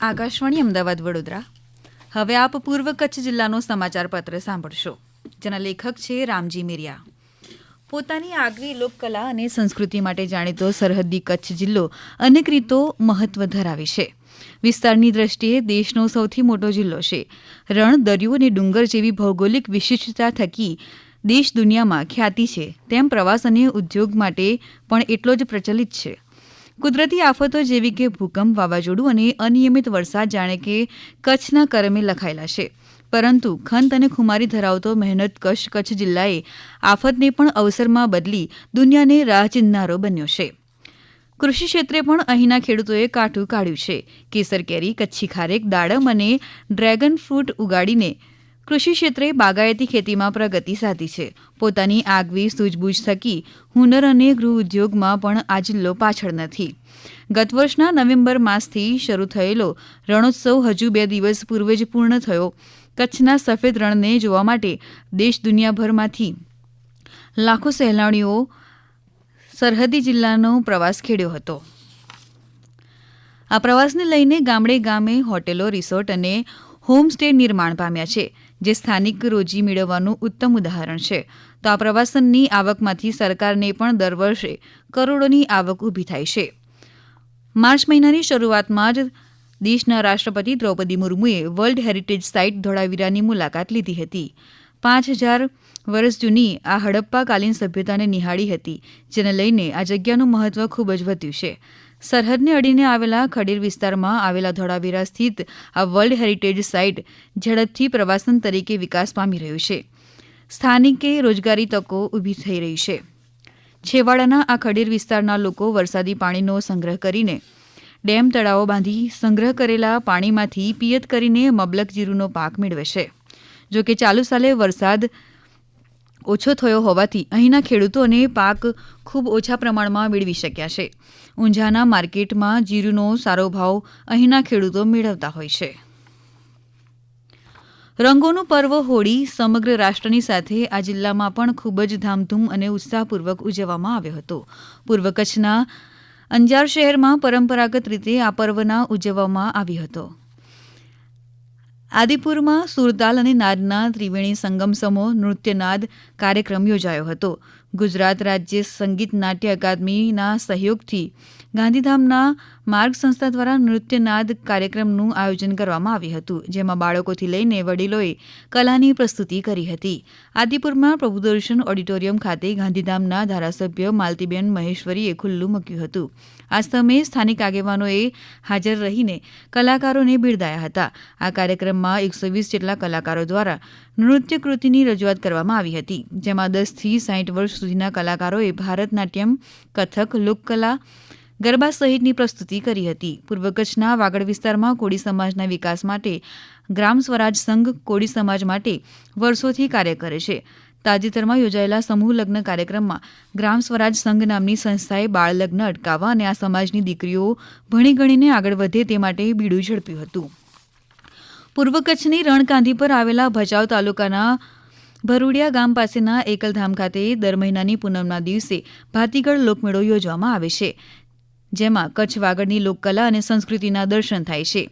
આકાશવાણી અમદાવાદ, વડોદરા. હવે આપ પૂર્વ કચ્છ જિલ્લાનો સમાચાર પત્ર સાંભળશો, જેના લેખક છે રામજી મિરિયા. પોતાની આગવી લોકકલા અને સંસ્કૃતિ માટે જાણીતો સરહદી કચ્છ જિલ્લો અનેક રીતો મહત્વ ધરાવે છે. વિસ્તારની દ્રષ્ટિએ દેશનો સૌથી મોટો જિલ્લો છે. રણ, દરિયો અને ડુંગર જેવી ભૌગોલિક વિશિષ્ટતા થકી દેશ દુનિયામાં ખ્યાતિ છે. તેમ પ્રવાસ અને ઉદ્યોગ માટે પણ એટલો જ પ્રચલિત છે. કુદરતી આફતો જેવી કે ભૂકંપ, વાવાઝોડું અને અનિયમિત વરસાદ જાણે કે કચ્છના કરમે લખાયેલા છે. પરંતુ ખંત અને ખુમારી ધરાવતો મહેનત કશ કચ્છ જિલ્લાએ આફતને પણ અવસરમાં બદલી દુનિયાને રાહ ચિંધનારો બન્યો છે. કૃષિ ક્ષેત્રે પણ અહીંના ખેડૂતોએ કાઠું કાઢ્યું છે. કેસર કેરી, કચ્છી ખારેક, દાડમ અને ડ્રેગન ફ્રૂટ ઉગાડીને કૃષિ ક્ષેત્રે બાગાયતી ખેતીમાં પ્રગતિ સાધી છે. પોતાની આગવી સૂઝબૂછ થકી હુનર અને ગૃહ ઉદ્યોગમાં પણ આ જિલ્લો પાછળ નથી. ગત વર્ષના નવેમ્બર માસથી શરૂ થયેલો રણોત્સવ હજુ બે દિવસ પૂર્વે જ પૂર્ણ થયો. કચ્છના સફેદ રણને જોવા માટે દેશ દુનિયાભરમાંથી લાખો સહેલાણીઓ સરહદી જિલ્લાનો પ્રવાસ ખેડ્યો હતો. આ પ્રવાસને લઈને ગામડે ગામે હોટેલો, રિસોર્ટ અને હોમસ્ટે નિર્માણ પામ્યા છે. જે સ્થાનિક રોજી મેળવવાનું ઉત્તમ ઉદાહરણ છે. તો આ પ્રવાસનની આવકમાંથી સરકારને પણ દર વર્ષે કરોડોની આવક ઊભી થાય છે. માર્ચ મહિનાની શરૂઆતમાં જ દેશના રાષ્ટ્રપતિ દ્રૌપદી મુર્મુએ વર્લ્ડ હેરિટેજ સાઇટ ધોળાવીરાની મુલાકાત લીધી હતી. પાંચ હજાર વર્ષ જૂની આ હડપ્પાકાલીન સભ્યતાને નિહાળી હતી, જેને લઈને આ જગ્યાનું મહત્વ ખૂબ જ વધ્યું છે. સરહદને અડીને આવેલા ખડીર વિસ્તારમાં આવેલા ધોળાવીરા સ્થિત આ વર્લ્ડ હેરિટેજ સાઇટ ઝડપથી પ્રવાસન તરીકે વિકાસ પામી રહ્યું છે. સ્થાનિકે રોજગારી તકો ઊભી થઈ રહી છે. છેવાડાના આ ખડીર વિસ્તારના લોકો વરસાદી પાણીનો સંગ્રહ કરીને ડેમ તળાવો બાંધી સંગ્રહ કરેલા પાણીમાંથી પિયત કરીને મબલક જીરુનો પાક મેળવે છે. જોકે ચાલુ સાલે વરસાદ ઓછો થયો હોવાથી અહીંના ખેડૂતોને પાક ખૂબ ઓછા પ્રમાણમાં મેળવી શક્યા છે. ઊંઝાના માર્કેટમાં જીરુનો સારો ભાવ અહીંના ખેડૂતો મેળવતા હોય છે. રંગોનું પર્વ હોળી સમગ્ર રાષ્ટ્રની સાથે આ જિલ્લામાં પણ ખૂબ જ ધામધૂમ અને ઉત્સાહપૂર્વક ઉજવવામાં આવ્યો હતો. પૂર્વ કચ્છના અંજાર શહેરમાં પરંપરાગત રીતે આ પર્વના ઉજવવામાં આવ્યો હતો. આદિપુરમાં સુરતાલ અને નાદના ત્રિવેણી સંગમ સમો નૃત્યનાદ કાર્યક્રમ યોજાયો હતો. ગુજરાત રાજ્ય સંગીત નાટ્ય અકાદમીના સહયોગથી ગાંધીધામના માર્ગ સંસ્થા દ્વારા નૃત્યનાદ કાર્યક્રમનું આયોજન કરવામાં આવ્યું હતું, જેમાં બાળકોથી લઈને વડીલોએ કલાની પ્રસ્તુતિ કરી હતી. આદિપુરમાં પ્રભુદર્શન ઓડિટોરિયમ ખાતે ગાંધીધામના ધારાસભ્ય માલતીબેન મહેશ્વરીએ ખુલ્લું મૂક્યું હતું. આ સમયે સ્થાનિક આગેવાનોએ હાજર રહીને કલાકારોને બિરદાયા હતા. આ કાર્યક્રમમાં એકસો વીસ જેટલા કલાકારો દ્વારા નૃત્ય કૃતિની રજૂઆત કરવામાં આવી હતી, જેમાં દસથી સાઠ વર્ષ સુધીના કલાકારોએ ભારતનાટ્યમ, કથક, લોકકલા, ગરબા સહિતની પ્રસ્તુતિ કરી હતી. પૂર્વ કચ્છના વાગડ વિસ્તારમાં કોળી સમાજના વિકાસ માટે ગ્રામ સ્વરાજ સંઘ કોળી સમાજ માટે વર્ષોથી કાર્ય કરે છે. તાજેતરમાં યોજાયેલા સમૂહ લગ્ન કાર્યક્રમમાં ગ્રામ સ્વરાજ સંઘ નામની સંસ્થાએ બાળ લગ્ન અટકાવવા અને આ સમાજની દીકરીઓ ભણી ગણીને આગળ વધે તે માટે બીડું ઝડપ્યું હતું. પૂર્વ કચ્છની રણકાંધી પર આવેલા ભચાઉ તાલુકાના ભરૂડિયા ગામ પાસેના એકલધામ ખાતે દર મહિનાની પૂનમના દિવસે ભાતીગળ લોકમેળો યોજવામાં આવે છે, જેમાં કચ્છ વાગડની લોકકલા અને સંસ્કૃતિના દર્શન થાય છે.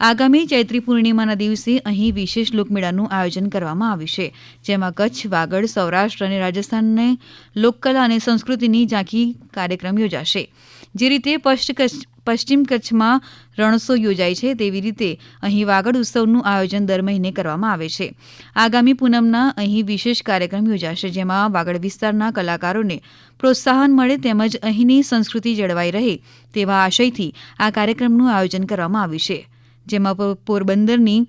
આગામી ચૈત્રી પૂર્ણિમાના દિવસે અહીં વિશેષ લોકમેળાનું આયોજન કરવામાં આવ્યું છે, જેમાં કચ્છ, વાગડ, સૌરાષ્ટ્ર અને રાજસ્થાનને લોકકલા અને સંસ્કૃતિની ઝાંખી કાર્યક્રમ યોજાશે. જે રીતે પશ્ચિમ કચ્છમાં રણસો યોજાય છે. તેવી રીતે અહીં વાગડ ઉત્સવનું આયોજન દર મહિને કરવામાં આવે છે. આગામી પૂનમના અહીં વિશેષ કાર્યક્રમ યોજાશે, જેમાં વાગડ વિસ્તારના કલાકારોને પ્રોત્સાહન મળે તેમજ અહીંની સંસ્કૃતિ જળવાઈ રહે તેવા આશયથી આ કાર્યક્રમનું આયોજન કરવામાં આવ્યું છે. જેમાં પોરબંદરની,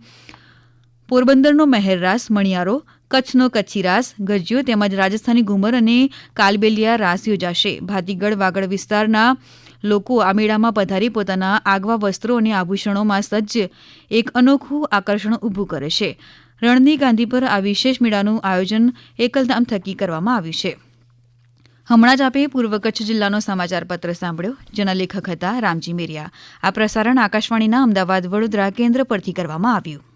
પોરબંદરનો મહેર રાસ, મણિયારો, કચ્છનો કચ્છી રાસ ગજ્યો તેમજ રાજસ્થાની ઘુમર અને કાલબેલિયા રાસ યોજાશે. ભાતીગઢ વાગડ વિસ્તારના લોકો આ મેળામાં પધારી પોતાના આગવા વસ્ત્રો અને આભૂષણોમાં સજ્જ એક અનોખું આકર્ષણ ઊભું કરે છે. રણની ગાંધી પર આ વિશેષ મેળાનું આયોજન એકલધામ થકી કરવામાં આવ્યું છે. હમણાં જ આપે પૂર્વ કચ્છ જિલ્લાનો સમાચાર પત્ર સાંભળ્યો, જેના લેખક હતા રામજી મેરિયા. આ પ્રસારણ આકાશવાણીના અમદાવાદ વડોદરા કેન્દ્ર પરથી કરવામાં આવ્યું.